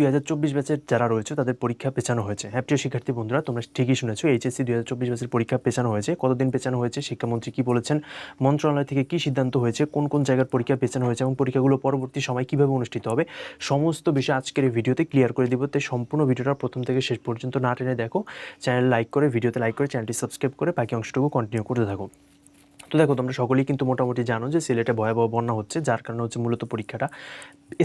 দুই হাজার চব্বিশ ব্যাচের যারা রয়েছে, তাদের পরীক্ষা পেছানো হয়েছে। হ্যাঁ প্রিয় শিক্ষার্থী বন্ধুরা, তোমরা ঠিকই শুনেছো, এইচএসসি দুই হাজার চব্বিশ ব্যাচের পরীক্ষা পেছানো হয়েছে। কতদিন পেছানো হয়েছে, শিক্ষামন্ত্রী কী বলেছেন, মন্ত্রণালয় থেকে কী সিদ্ধান্ত হয়েছে, কোন কোন জায়গার পরীক্ষা পেছানো হয়েছে এবং পরীক্ষাগুলো পরবর্তী সময় কীভাবে অনুষ্ঠিত হবে, সমস্ত বিষয় আজকের এই ভিডিওতে ক্লিয়ার করে দিব। তাই সম্পূর্ণ ভিডিওটা প্রথম থেকে শেষ পর্যন্ত না টেনে দেখো চ্যানেল লাইক করে, ভিডিওতে লাইক করে চ্যানেলটি সাবস্ক্রাইব করে বাকি অংশটুকু কন্টিনিউ করতে থাকো। তো দেখো, তোমরা সকলেই কিন্তু মোটামুটি জানো যে সিলেটে ভয়াবহ বন্যা হচ্ছে, যার কারণে হচ্ছে মূলত পরীক্ষাটা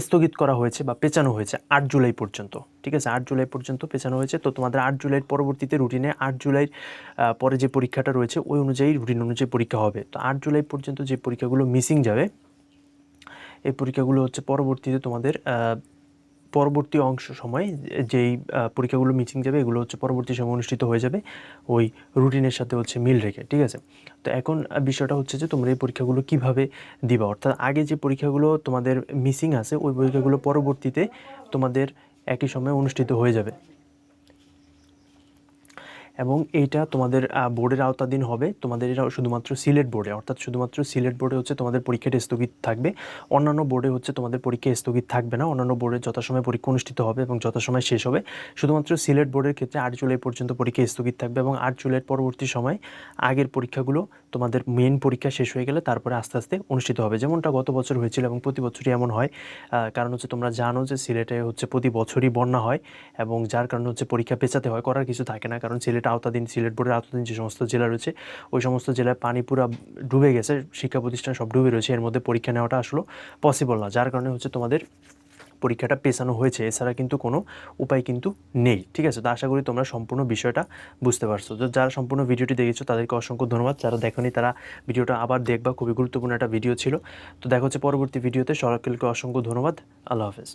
স্থগিত করা হয়েছে বা পেছানো হয়েছে আট জুলাই পর্যন্ত। ঠিক আছে, আট জুলাই পর্যন্ত পেছানো হয়েছে। তো তোমাদের আট জুলাইয়ের পরবর্তীতে রুটিনে আট জুলাইয়ের পরে যে পরীক্ষাটা রয়েছে, ওই অনুযায়ী রুটিন অনুযায়ী পরীক্ষা হবে। তো আট জুলাই পর্যন্ত যে পরীক্ষাগুলো মিসিং যাবে, এই পরীক্ষাগুলো হচ্ছে পরবর্তীতে তোমাদের পরবর্তী অংশ সময়, যেই পরীক্ষাগুলো মিচিং যাবে, এগুলো হচ্ছে পরবর্তী সময় অনুষ্ঠিত হয়ে যাবে। ওই রুটিনের সাথে হচ্ছে মিল রেখে, ঠিক আছে? তো এখন বিষয়টা হচ্ছে যে তোমরা এই পরীক্ষাগুলো কীভাবে দিবা? অর্থাৎ আগে যে পরীক্ষাগুলো তোমাদের মিসিং আছে, ওই পরীক্ষাগুলো পরবর্তীতে তোমাদের একই সময়ে অনুষ্ঠিত হয়ে যাবে। এবং এইটা তোমাদের বোর্ডের আওতাধীন হবে। তোমাদের এটা শুধুমাত্র সিলেট বোর্ডে অর্থাৎ শুধুমাত্র সিলেট বোর্ডে হচ্ছে তোমাদের পরীক্ষাটা স্থগিত থাকবে। অন্যান্য বোর্ডে হচ্ছে তোমাদের পরীক্ষা স্থগিত থাকবে না। অন্যান্য বোর্ডে যথাসময়ে পরীক্ষা অনুষ্ঠিত হবে এবং যথাসময়ে শেষ হবে। শুধুমাত্র সিলেট বোর্ডের ক্ষেত্রে আট জুলাই পর্যন্ত পরীক্ষা স্থগিত থাকবে এবং আট জুলাইয়ের পরবর্তী সময় আগের পরীক্ষাগুলো তোমাদের মেন পরীক্ষা শেষ হয়ে গেলে তারপরে আস্তে আস্তে অনুষ্ঠিত হবে। যেমনটা গত বছর হয়েছিল এবং প্রতি বছরই এমন হয় কারণ হচ্ছে তোমরা জানো যে সিলেটে হচ্ছে প্রতি বছরই বন্যা হয় এবং যার কারণে হচ্ছে পরীক্ষা পেছাতে হয়, করার কিছু থাকে না। কারণ সিলেট আওতাধীন, সিলেট বোর্ডের আওতাধীন যে সমস্ত জেলা রয়েছে, ওই সমস্ত জেলায় পানি পুরা ডুবে গেছে, শিক্ষা প্রতিষ্ঠান সব ডুবে রয়েছে, এর মধ্যে পরীক্ষা নেওয়াটা আসলে পসিবল না। যার কারণে হচ্ছে তোমাদের পরীক্ষাটা পেছানো হয়েছে, এছাড়া কিন্তু কোনো উপায় কিন্তু নেই, ঠিক আছে? তো আশা করি তোমরা সম্পূর্ণ বিষয়টা বুঝতে পারছ। তো যারা সম্পূর্ণ ভিডিওটি দেখেছ, তাদেরকে অসংখ্য ধন্যবাদ। যারা দেখোনি, তারা ভিডিওটা আবার দেখবা, খুবই গুরুত্বপূর্ণ একটা ভিডিও ছিল। তো দেখা হচ্ছে পরবর্তী ভিডিওতে সরকারকে অসংখ্য ধন্যবাদ। আল্লাহ হাফেজ।